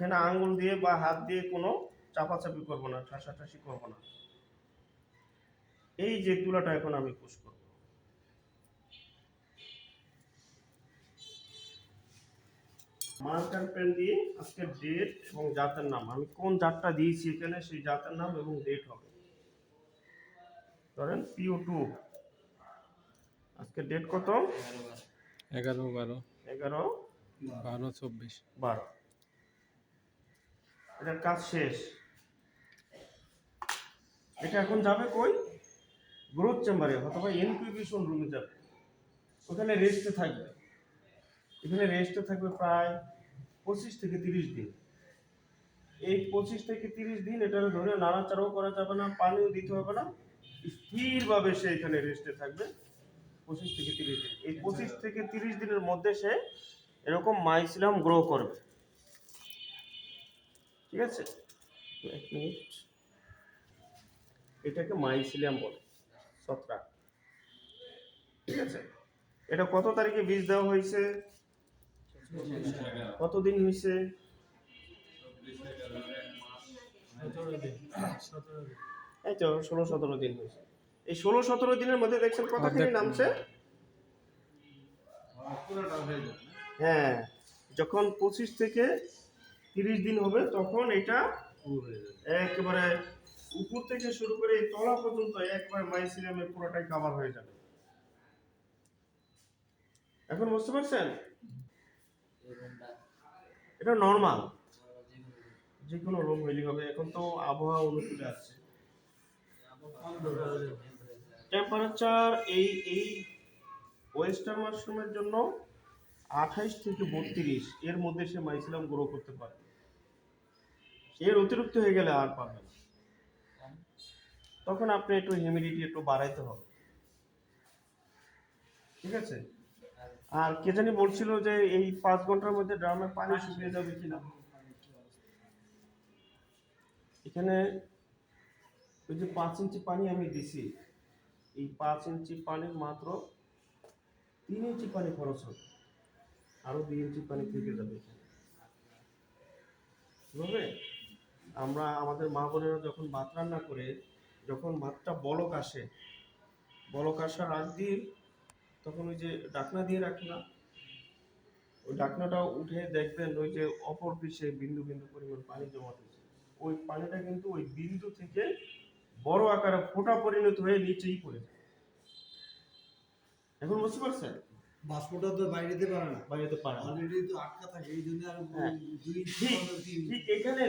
এখানে আঙ্গুল দিয়ে বা হাত দিয়ে কোনো চাপাচাপি করব না ঠাসাঠাসি করব না। এই যে তুলাটা এখন আমি পুশ করব। মার্কার পেন দিয়ে আজকে ডেট এবং জাতের নাম। আমি কোন জাতটা দিয়েছি এখানে সেই জাতের নাম এবং ডেট হবে। ধরেন পিও টু আজকে ডেট কত? এগারো বারো। এগারো। বারো চব্বিশ। বারো। এটার কাজ শেষ। এটা এখন যাবে কই? গ্রোথ চেম্বারে, অথবা ইনকিউবেশন রুমে যাবে। ওখানে রেস্টে থাকবে। এখানে রেস্টে থাকবে প্রায় পঁচিশ থেকে তিরিশ দিন। এই পঁচিশ থেকে তিরিশ দিন এটা ধরে নাড়াচাড়াও করা যাবে না, পানিও দিতে হবে না। স্থিরভাবে সে এখানে রেস্টে থাকবে পঁচিশ থেকে তিরিশ দিন। এই পঁচিশ থেকে তিরিশ দিনের মধ্যে সে এরকম মাইসিলাম গ্রো করবে। ঠিক আছে? এক মিনিট। এটাকে মাইসিলিয়াম বলে ছত্রাক। ঠিক আছে? এটা কত তারিখে বীজ দেওয়া হয়েছে? কতদিন হয়েছে? এই তো ষোলো সতেরো দিন হয়েছে। এই ষোলো সতেরো দিনের মধ্যে দেখছেন কতখানি। নামছে? হ্যাঁ যখন পঁচিশ থেকে তিরিশ দিন হবে তখন এটা একেবারে উপর থেকে শুরু করে এই তলা পর্যন্ত একবার মাইসিলিয়ামে পুরোটাই কাভার হয়ে যাবে। এখন বুঝতে পারছেন? এটা নর্মাল যে কোনো রোগ হইলে হবে। এখন তো আবহাওয়া অনুকূলে আছে। টেম্পারেচার এই এই ওয়েস্টার্ন মাশরুমের জন্য আঠাইশ থেকে বত্রিশ এর মধ্যে সে মাইসিলাম গ্রো করতে পারে। এর অতিরিক্ত হয়ে গেলে আর পারবে না। তখন আপনি একটু হিউমিডিটি একটু বাড়াইতে হবে। ঠিক আছে? আর কে জানি বলছিল যে এই পাঁচ ঘণ্টার মধ্যে ড্রামে পানি শুকিয়ে যাবে কিনা। এখানে ওই যে পাঁচ ইঞ্চি পানি আমি দিছি। এই পাঁচ ইঞ্চি পানির মাত্র তিন ইঞ্চি পানি খরচ হবে। আরও দুই ইঞ্চি পানি থেকে যাবে। বুঝলে আমরা আমাদের মা বোনেরা যখন ভাত রান্না করে, যখন ভাতটা বলক আসে, বলক আসার আগ দিয়ে তখন ওই যে ডাকনা দিয়ে রাখি না? ওই ডাকনাটা উঠে দেখবেন ওই যে অপর পিছে বিন্দু বিন্দু পরিমাণ পানি জমা হয়েছে ওই পানিটা কিন্তু ওই বিন্দু থেকে বড় আকারে ফোঁটা পরিণত হয়ে নিচেই পড়ে যায়। এখন বুঝতে পারছেন? বাষ্পটা তো বাইরে যেতে পারে না বাইরেতে পারে না। অলরেডি তো আটকা থাকে এই জন্য আর হ্যাঁ। দুই ঠিক তিন ঠিক এখানে